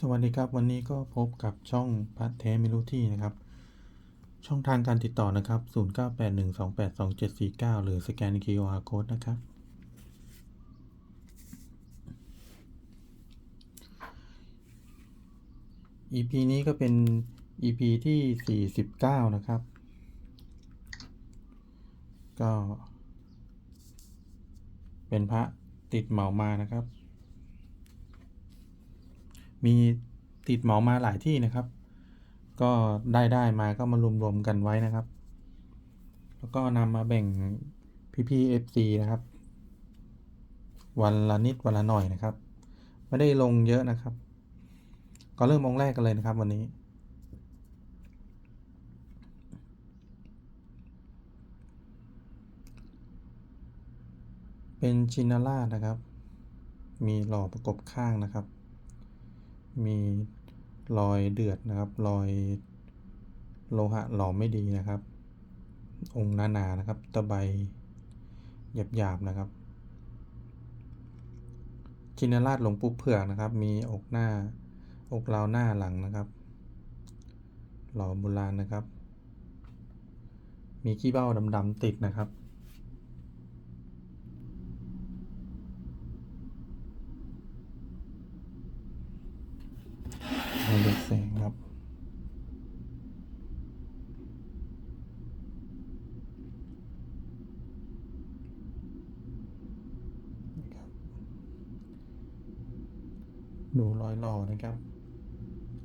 สวัสดีครับวันนี้ก็พบกับช่องพัทแท้ม่รู้ที่นะครับ ช่องทางการติดต่อนะครับ 0981282749 หรือสแกน QR Code นะครับ EP นี้ก็เป็น EP ที่ 49 นะครับ ก็ เป็นพระติดเหมามานะครับ มีติดหมามาหลายที่นะครับ ก็ได้ได้มาก็มารวมๆกันไว้นะครับ แล้วก็นำมาแบ่งพี่ๆ FC นะครับ วันละนิดวันละหน่อยนะครับ ไม่ได้ลงเยอะนะครับ ก็เริ่มองแรกกันเลยนะครับวันนี้เป็นชินารานะครับ มีหล่อประกบข้างนะครับ มีรอยเดือดนะครับ รอยโลหะหลอมไม่ดีนะครับ องค์หนาๆนะครับ ตะไบหยาบๆนะครับชินราชหลวงปู่เผือกนะครับ มีอกหน้า อกราวหน้าหลังนะครับ หล่อโบราณนะครับ มีขี้เบ้าดำๆติดนะครับ ให้ดูแสงครับ นะครับ ดูรอยหล่อ นะครับ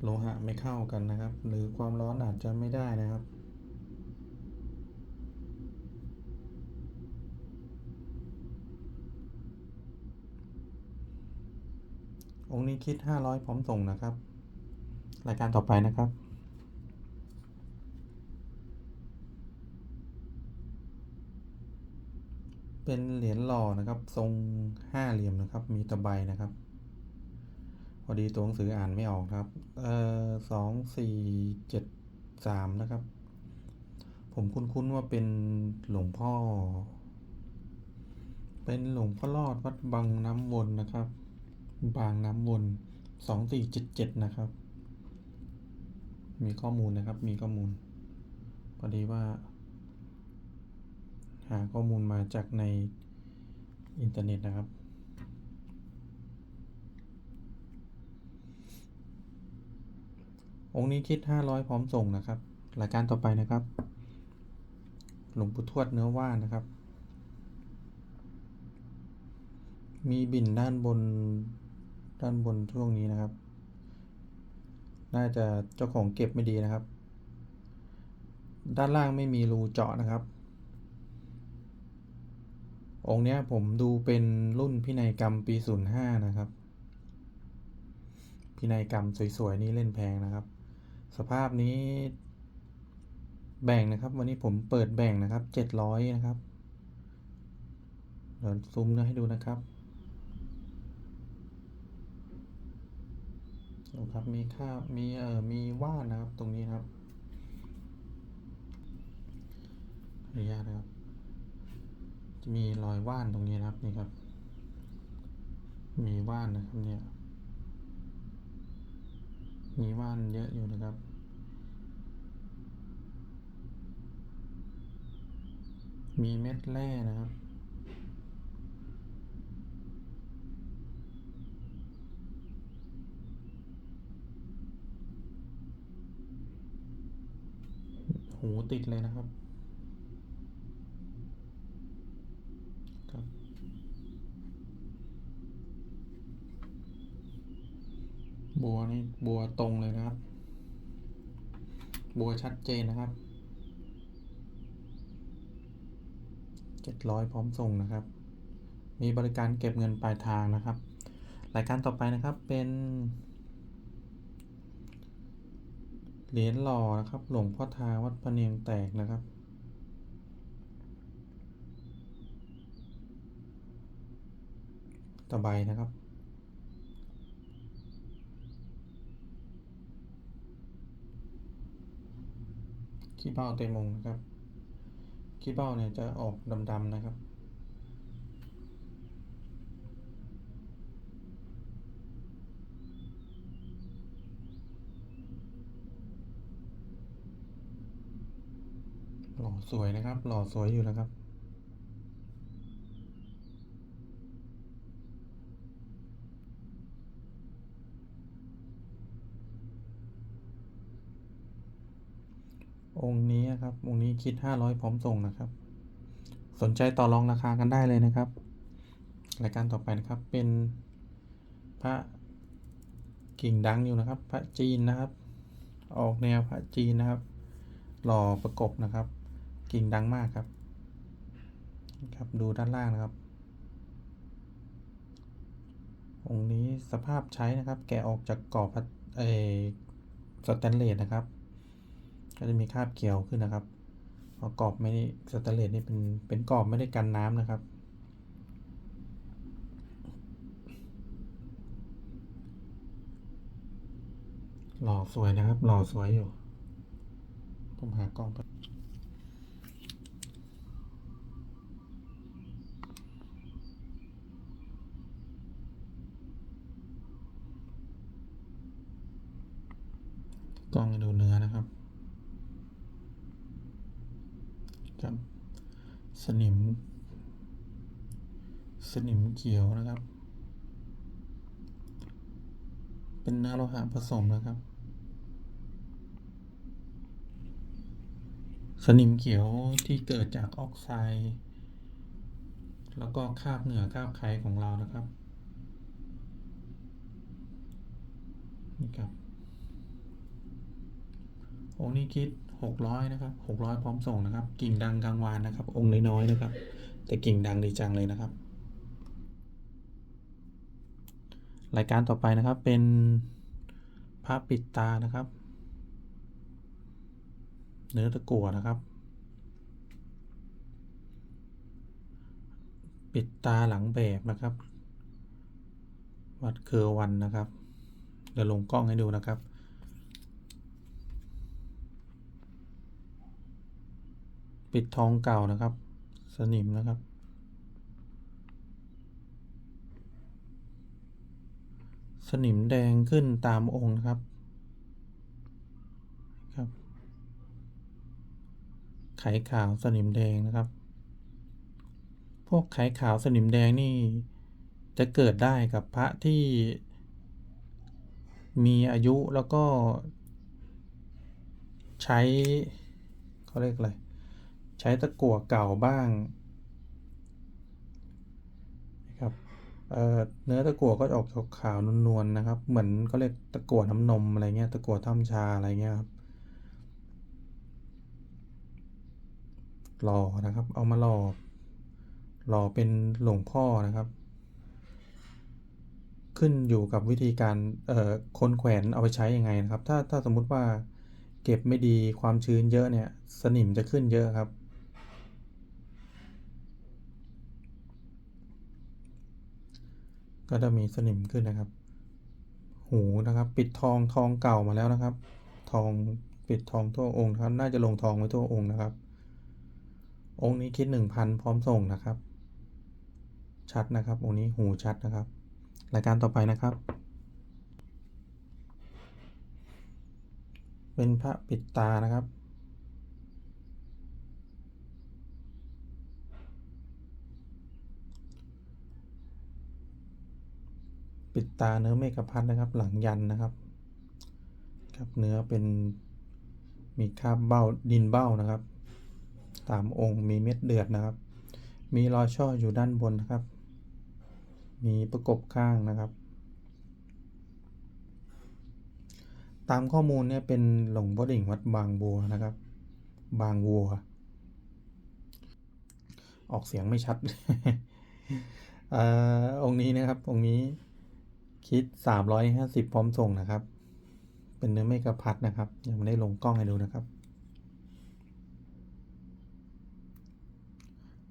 โลหะไม่เข้ากันนะครับ หรือความร้อนอาจจะไม่ได้นะครับองค์นี้คิด 500 พร้อมส่งนะครับ รายการต่อไปนะครับ เป็นเหรียญหล่อนะครับ ทรงห้าเหลี่ยมนะครับ มีตะไบนะครับ อดีตัวหนังสืออ่านไม่ออกครับ เอ่อสองสี่เจ็ดสามนะครับ ผมคุ้นๆว่าเป็นหลวงพ่อ เป็นหลวงพ่อรอดวัดบางน้ำวนนะครับ บางน้ำวนสองสี่เจ็ดเจ็ดนะครับ มีข้อมูลนะครับ มีข้อมูลพอดีว่า หาข้อมูลมาจากในอินเทอร์เน็ตนะครับ องค์นี้คิด 500 พร้อมส่งนะครับ รายการต่อไปนะครับ หลวงปู่ทวดเนื้อว่านะครับ มีบินด้านบนด้านบนช่วงนี้นะครับ น่าจะเจ้าของเก็บไม่ดีนะครับ ด้านล่างไม่มีรูเจาะนะครับ องค์นี้ผมดูเป็นรุ่นพินัยกรรมปี 05 นะครับพินัยกรรมสวยๆ นี่เล่นแพงนะครับ สภาพนี้ แบ่งนะครับ วันนี้ผมเปิดแบ่งนะครับ700นะครับเดี๋ยวซูมให้ดูนะครับดูครับมีค่ามีเอ่อมีว่านนะครับตรงนี้นะครับออนุญาตนะครับ จะมีรอยว่านตรงนี้นะครับนี่ครับ มีว่านนะครับเนี่ย มีว่านเยอะอยู่นะครับ มีเม็ดแร่นะครับ หูติดเลยนะครับครับ บัวนี่บัวตรงเลยนะครับ บัวชัดเจนนะครับเจ็ดร้อยพร้อมส่งนะครับ มีบริการเก็บเงินปลายทางนะครับ รายการต่อไปนะครับเป็นเหรียญหล่อนะครับ หลวงพ่อทาวัดพระเนียงแตกนะครับตะไบนะครับ ขี้เบ้าเต็มมงครับขี้เบ้าเนี่ยจะออกดำๆนะครับ หล่อสวยนะครับ หล่อสวยอยู่แล้วครับ ค์นี้นะครับองนี้คิดห้าร้อยพร้อมส่งนะครับ สนใจต่อรองราคากันได้เลยนะครับ รายการต่อไปนะครับเป็นพระกิ่งดังอยู่นะครับ พระจีนนะครับ ออกแนวพระจีนนะครับ หล่อประกบนะครับ กิ่งดังมากครับ ครับดูด้านล่างนะครับองค์นี้สภาพใช้นะครับ แกะออกจากกรอบพลาเอสแตนเลสนะครับ ก็จะมีคาบเกี่ยวขึ้นนะครับเพราะกรอบไม่ได้สแตนเลสนี่เป็นเป็นกรอบไม่ได้กันน้ำนะครับ หล่อสวยนะครับ หล่อสวยอยู่ ผมหากล้องไปบกล้องให้ดูเนื้อนะครับครับสนิม สนิมเขียวนะครับ เป็นเนื้อโลหะผสมนะครับ สนิมเขียวที่เกิดจากออกไซด์แล้วก็คาบเหงื่อคาบไขของเรานะครับนี่ครับองค์นี้คิดหกร้อยนะครับหกร้อยพร้อมส่งนะครับ กิ่งดังกลางวานนะครับ องค์น้อยๆนะครับ แต่กิ่งดังดีจังเลยนะครับ รายการต่อไปนะครับเป็นพระปิดตานะครับ เนื้อตะกั่วนะครับ ปิดตาหลังแบบนะครับ วัดเคอวันนะครับ เดี๋ยวลงกล้องให้ดูนะครับปิดทองเก่านะครับ สนิมนะครับ สนิมแดงขึ้นตามองค์นะครับครับ ไขขาวสนิมแดงนะครับ พวกไขขาวสนิมแดงนี่จะเกิดได้กับพระที่มีอายุแล้วก็ใช้เขาเรียกอะไร ใช้ตะกั่วเก่าบ้างนะครับ เเนื้อตะกั่วก็จะออกขาวๆนวลๆนะครับ เหมือนก็เรียกตะกั่วน้ำนมอะไรเงี้ยตะกั่วถ้ำชาอะไรเงี้ยครับหล่อนะครับ เอามาหล่อหล่อเป็นหลวงพ่อนะครับ ขึ้นอยู่กับวิธีการเอ่อคนแขวนเอาไปใช้ยังไงนะครับ ถ้าถ้าสมมุติว่าเก็บไม่ดีความชื้นเยอะเนี่ย สนิมจะขึ้นเยอะครับ ก็จะมีสนิมขึ้นนะครับ หูนะครับ ปิดทองทองเก่ามาแล้วนะครับ ทองปิดทองทั่วองค์นะครับ น่าจะลงทองไว้ทั่วองค์นะครับ องค์นี้คิดหนึ่งพันพร้อมส่งนะครับ ชัดนะครับ องค์นี้หูชัดนะครับ รายการต่อไปนะครับ เป็นพระปิดตานะครับ ปิดตาเนื้อเมฆพัดนะครับ หลังยันนะครับครับเนื้อเป็นมีคราบเบ้าดินเบ้านะครับ ตามองค์มีเม็ดเดือดนะครับ มีรอยช่ออยู่ด้านบนนะครับ มีประกบข้างนะครับ ตามข้อมูลเนี่ยเป็นหลวงพ่อดิ่งวัดบางบัวนะครับ บางวัว ออกเสียงไม่ชัดอ่อองค์นี้นะครับองค์นี้ คิดสามร้อยห้าสิบพร้อมส่งนะครับ เป็นเนื้อเมกะพัดนะครับ ยังไม่ได้ลงกล้องให้ดูนะครับ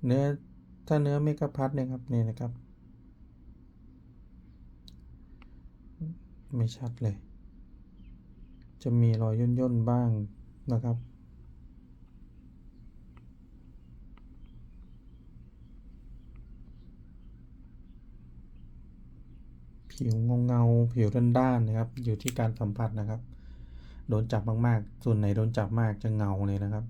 เนื้อถ้าเนื้อเมกะพัดเนี่ยครับนี่นะครับ ไม่ชัดเลย จะมีรอยย่นๆบ้างนะครับ ผิวเงาเงาๆผิวด้านๆนะครับ อยู่ที่การสัมผัสนะครับ โดนจับมากๆ ส่วนไหนโดนจับมากจะเงาเลยนะครับ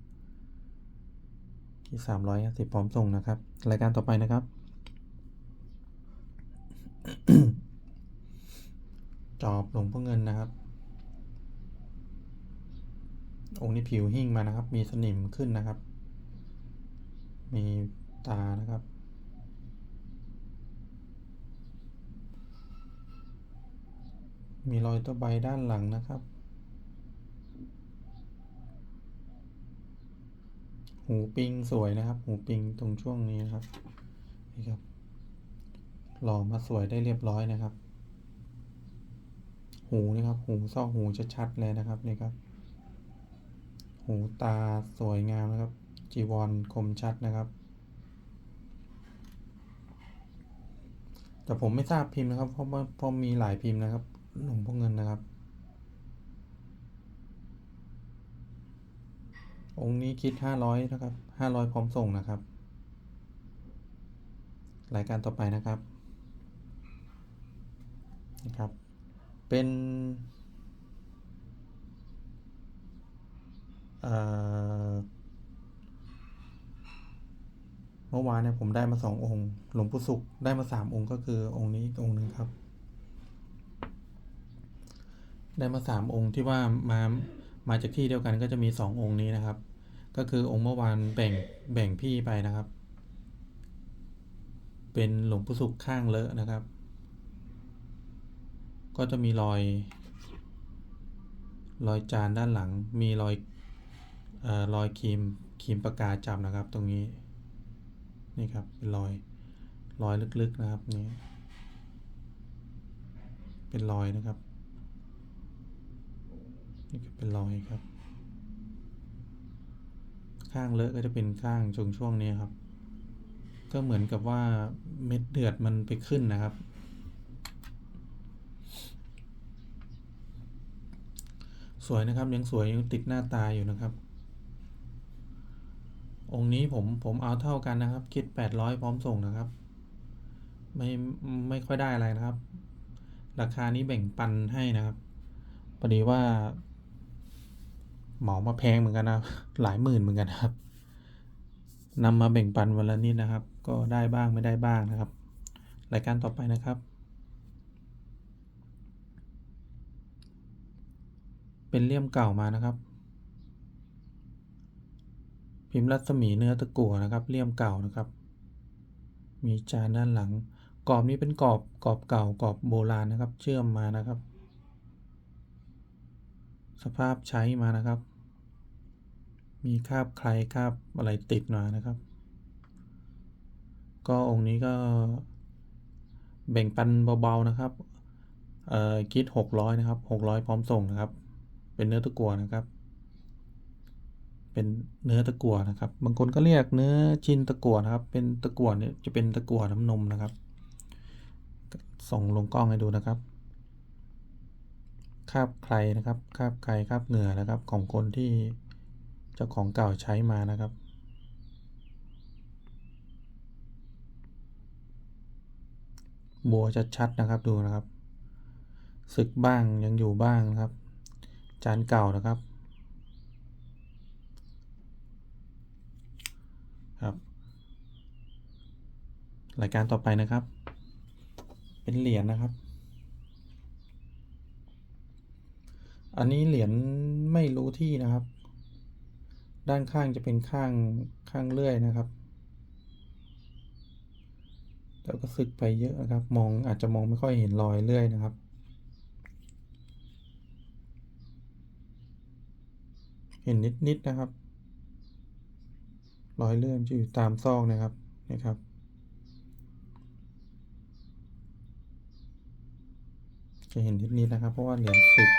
ที่สามร้อยสิบพร้อมส่งนะครับ รายการต่อไปนะครับ จอบหลวงพ่อเงินนะครับ องค์นี้ผิวหิ้งมานะครับ มีสนิมขึ้นนะครับ มีตานะครับ มีรอยตะไบด้านหลังนะครับ หูปิงสวยนะครับ หูปิงตรงช่วงนี้นะครับ นี่ครับ หล่อมาสวยได้เรียบร้อยนะครับ หูนี่ครับ หูซอกหูชัดๆเลยนะครับนี่ครับ หูตาสวยงามนะครับ จีวรคมชัดนะครับแต่ผมไม่ทราบพิมพ์นะครับ เพราะว่าเพราะมีหลายพิมพ์นะครับ หลวงพ่อเงินนะครับ องค์นี้คิดห้าร้อยนะครับห้าร้อยพร้อมส่งนะครับ รายการต่อไปนะครับนะครับ เป็นเมื่อวานเนี่ยผมได้มาสององค์ หลวงปู่ศุกร์ได้มาสามองค์ก็คือองค์นี้อีกองค์หนึ่งครับ ได้มาสามองค์ที่ว่ามามาจากที่เดียวกันก็จะมีสององค์นี้นะครับ ก็คือองค์เมื่อวานแบ่งแบ่งพี่ไปนะครับ เป็นหลวงปู่ศุกร์ข้างเลอะนะครับ ก็จะมีรอย รอยจานด้านหลัง มีรอยออรอยครีมครีมปากกาจับนะครับ ตรงนี้นี่ครับเป็นรอยรอยลึกๆนะครับนี่เป็นรอยนะครับ นี่ก็เป็นรอยครับ ข้างเลอะก็จะเป็นข้างช่วงช่วงนี้ครับ ก็เหมือนกับว่าเม็ดเดือดมันไปขึ้นนะครับ สวยนะครับยังสวยยังติดหน้าตาอยู่นะครับ องค์นี้ผมผมเอาเท่ากันนะครับ คิดแปดร้อยพร้อมส่งนะครับ ไม่ไม่ค่อยได้อะไรนะครับ ราคานี้แบ่งปันให้นะครับพอดีว่า เหมามาแพงเหมือนกันนะหลายหมื่นเหมือนกันนะครับนำมาแบ่งปันวันละนิดนะครับ ก็ได้บ้างไม่ได้บ้างนะครับ รายการต่อไปนะครับ เป็นเลี่ยมเก่ามานะครับ พิมพ์รัศมีเนื้อตะกั่วนะครับเลี่ยมเก่านะครับ มีจานด้านหลัง กรอบนี้เป็นกรอบกรอบเก่ากรอบโบราณนะครับ เชื่อมมานะครับ สภาพใช้มานะครับ มีคราบใครคราบอะไรติดมานะครับ ก็องค์นี้ก็แบ่งปันเบาๆนะครับเอ่อคิดหกร้อยนะครับหกร้อยพร้อมส่งนะครับ เป็นเนื้อตะกั่วนะครับ เป็นเนื้อตะกั่วนะครับ บางคนก็เรียกเนื้อชิ้นตะกั่วนะครับ เป็นตะกั่วเนี่ยจะเป็นตะกั่วน้ำนมนะครับ ส่งลงกล้องให้ดูนะครับคาบใครนะครับคาบใครคาบเหงื่อนะครับ ของคนที่ จ้าของเก่าใช้มานะครับ บัวชัดๆนะครับดูนะครับ ศึกบ้างยังอยู่บ้างนะครับ จานเก่านะครับ ครับ รายการต่อไปนะครับ เป็นเหรียญนะครับอันนี้เหรียญไม่รู้ที่นะครับ ด้านข้างจะเป็นข้างข้างเลื่อยนะครับแต่ก็สึกไปเยอะนะครับ มองอาจจะมองไม่ค่อยเห็นรอยเลื่อยนะครับ เห็นนิดๆนะครับ รอยเลื่อยมันจะอยู่ตามซอกนะครับนะครับจะเห็นนิดๆนะครับ เพราะว่าเหรียญสึก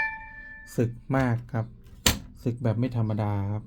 สึกมากครับ สึกแบบไม่ธรรมดาครับ